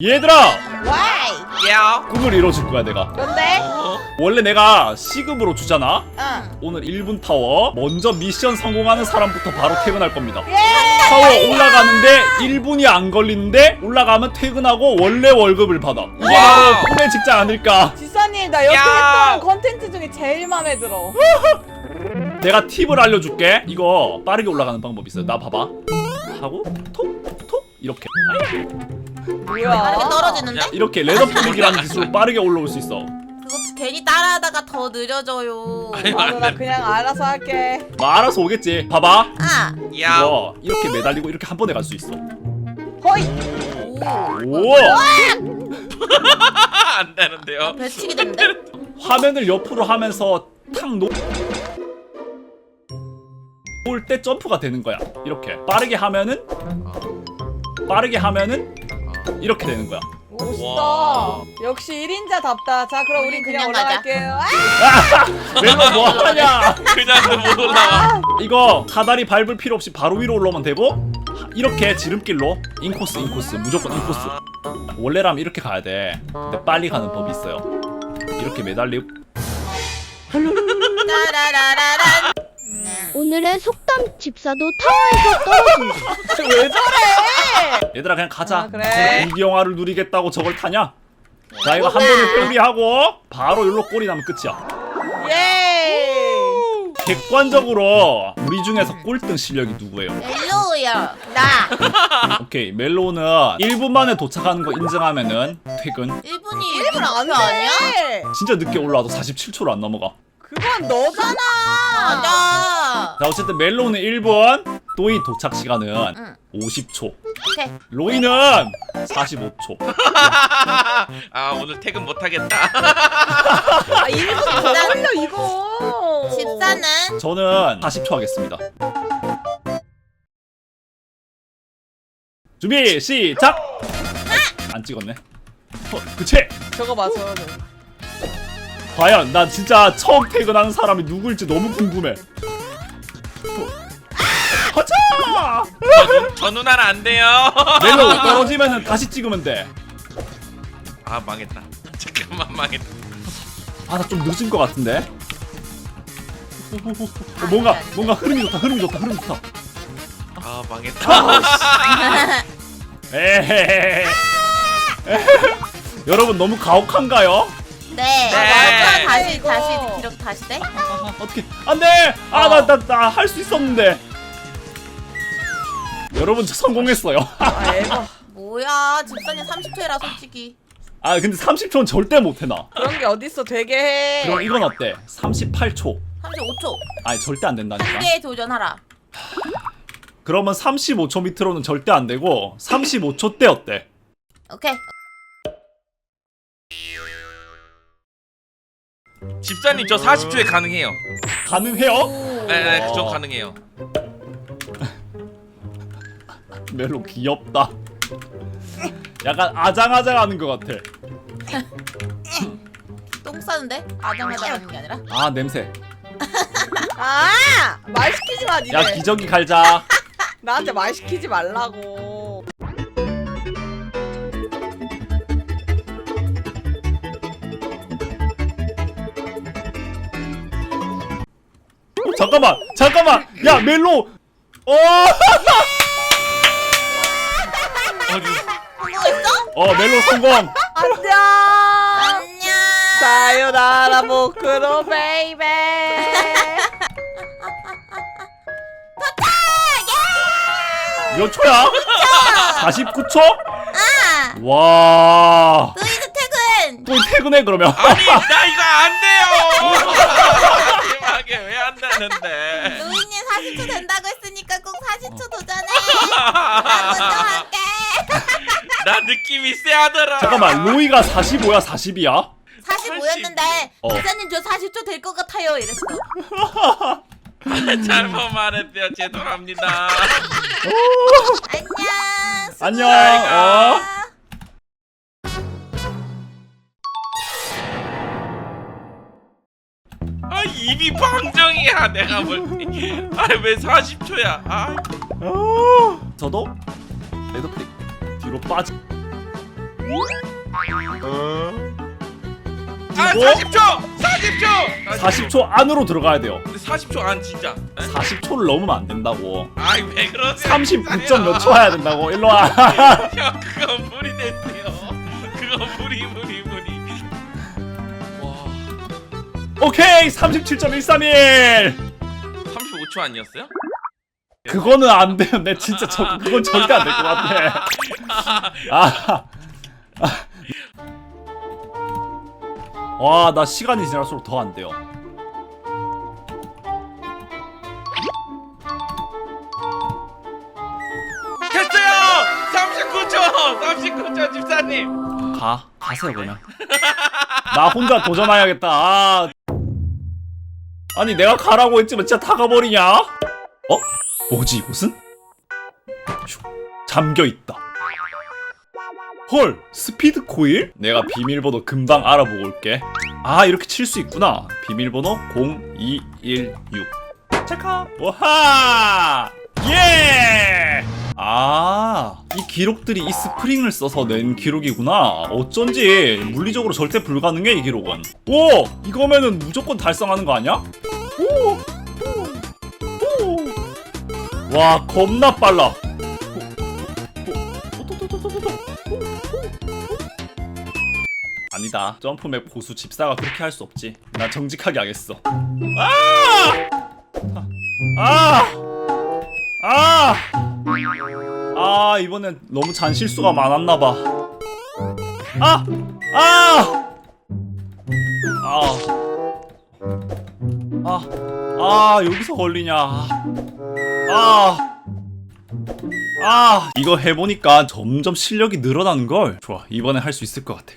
얘들아 와이. 야. 꿈을 이뤄줄 거야 내가 뭔데? 어? 원래 내가 시급으로 주잖아 응. 오늘 1분 타워 먼저 미션 성공하는 사람부터 바로 퇴근할 겁니다 예. 타워 올라가는데 1분이 안 걸리는데 올라가면 퇴근하고 원래 월급을 받아 이게 와우. 바로 꿈의 직장 아닐까 지사님 나 여태 야. 했던 컨텐츠 중에 제일 마음에 들어. 내가 팁을 알려줄게 이거 빠르게 올라가는 방법이 있어요 나 봐봐 하고 톡 톡 이렇게 뭐야? 빠르게 떨어지는데? 이렇게 레더 플릭이라는 기술로 빠르게 올라올 수 있어 그것도 괜히 따라하다가 더 느려져요. 아니, 맞아 나 그냥 알아서 할게. 뭐 알아서 오겠지 봐봐 아, 야. 이거 이렇게 매달리고 이렇게 한 번에 갈 수 있어 허이. 오, 오 안 되는데요. 배치기 된대. 화면을 옆으로 하면서 탁 놓. 놓을 때 점프가 되는 거야. 이렇게 빠르게 하면은 빠르게 하면은 이렇게 되는 거야. 멋있다. 와. 역시 1인자답다. 자 그럼 우린 그냥 그냥 가자. 올라갈게요. 아! 멜로 뭐 하냐? 그냥 못 올라와. 이거 사다리 밟을 필요 없이 바로 위로 올라오면 되고 이렇게 지름길로 인코스 인코스 무조건 인코스. 원래라면 이렇게 가야 돼. 근데 빨리 가는 법이 있어요. 이렇게 매달리고 따라라라란. 오늘의 속담 집사도 타워에서 떨어진다. 왜 저래? 얘들아 그냥 가자. 아, 그래. 공기 영화를 누리겠다고 저걸 타냐? 자 이거 한. 번에 회오리하고 바로 여기로 꼬리 나면 끝이야. 예. 객관적으로 우리 중에서 꼴등 실력이 누구예요? 헬로우야. 나. 오케이 멜로우는 1분 만에 도착하는 거 인정하면은 퇴근 1분이 1분 이렇게 안 목표 아니야? 돼. 진짜 늦게 올라와도 47초로 안 넘어가 그건 너잖아. 맞아. 자 어쨌든 멜로우는 1분 또이 도착 시간은 응. 50초 오케이. 로이는 45초 아 오늘 퇴근 못 하겠다. 아 1분 더 집사- 걸려 이거. 집사는 저는 40초 하겠습니다 준비 시작 안 찍었네 어, 그치 저거 봐 저거. 과연 난 진짜 처음 퇴근하는 사람이 누구일지 너무 궁금해. 하자! 저, 누나는 안 돼요. 멜로 떨어지면은 다시 찍으면 돼. 아 망했다. 잠깐만 망했다. 아나좀 늦은 것 같은데. 어, 뭔가 뭔가 흐름이 좋다 흐름이 좋다 흐름이 좋다. 아 망했다. 에헤헤. 여러분 너무 가혹한가요? 네. 네. 맞아. 다시 네, 이거. 다시 기록 다시 돼? 어떻게 안돼? 아 나 나 나 할 수 있었는데. 여러분 저 성공했어요. 아 에바. 뭐야? 집사님 30초라 솔직히. 아 근데 30초는 절대 못해 나. 그런 게 어딨어 되게 해. 그럼 이건 어때? 38초. 35초. 아니 절대 안 된다니까. 한개에 도전하라. 그러면 35초 밑으로는 절대 안 되고 35초 때 어때? 오케이. 집사님 저 40초에 가능해요. 가능해요? 오. 네네 저 가능해요. 멜로 귀엽다. 약간 아장아장하는 것 같아. 똥 싸는데? 아장아장 하는 게 아니라? 아 냄새. 아! 말 시키지 마 니네. 야 기저귀 갈자. 나한테 말 시키지 말라고. 잠깐만 잠깐만. 야 멜로. 어. 어디? 성공했어? 어 멜로 성공. 안녕. 안녕. 사요나라 모크로 베이베. 몇 초야? 49초? 아! 와. 너희도 퇴근! 또 퇴근해 그러면. 아니 나 이거 안 돼요. 마지막에 왜안 되는데? 노인님 40초 된다고 했으니까 꼭 40초 도전해! 나 먼저 할게! 나 느낌이 세하더라. 잠깐만 로이가 45야 40이야? 45였는데 어. 기사님 저 40초 될 것 같아요 이랬어 잘못 말했대요. 죄송합니다. 안녕 안녕. 어. 아 입이 방정이야 내가 볼 때. 아왜 40초야? 아. 어. 저도 레드 플릭 뒤로 빠지. 아 뭐? 40초! 40초! 40초 안으로 들어가야 돼요. 근데 40초 안 진짜 40초를 넘으면 안 된다고. 아이 왜 그러세요 39점 몇초 해야 된다고. 일로 와. 형 그건 무리 됐어 오케이 37.131. 35초 아니었어요? 그거는 안 돼요. 내 진짜 저 그건 절대 안 될 것 같아. 아. 와, 나 시간이 지날수록 더 안 돼요. 됐어요! 39초! 39초 집사님! 가. 가세요, 그러면. 나 혼자 도전해야겠다. 아. 아니, 내가 가라고 했지만 진짜 다 가버리냐? 어? 뭐지, 이곳은? 휴, 잠겨 있다. 헐, 스피드 코일? 내가 비밀번호 금방 알아보고 올게. 아, 이렇게 칠 수 있구나. 비밀번호 0216. 체크. 와하! 예! 아, 이 기록들이 이 스프링을 써서 낸 기록이구나. 어쩐지 물리적으로 절대 불가능해 이 기록은. 오, 이거면은 무조건 달성하는 거 아니야? 와, 겁나 빨라. 아니다. 점프맵 고수 집사가 그렇게 할 수 없지. 나 정직하게 하겠어. 아! 아! 아! 아, 이번엔 너무 잔실수가 많았나봐. 아! 아! 아. 아. 아, 여기서 걸리냐. 아. 아, 이거 해보니까 점점 실력이 늘어나는 걸. 좋아, 이번에 할 수 있을 것 같아.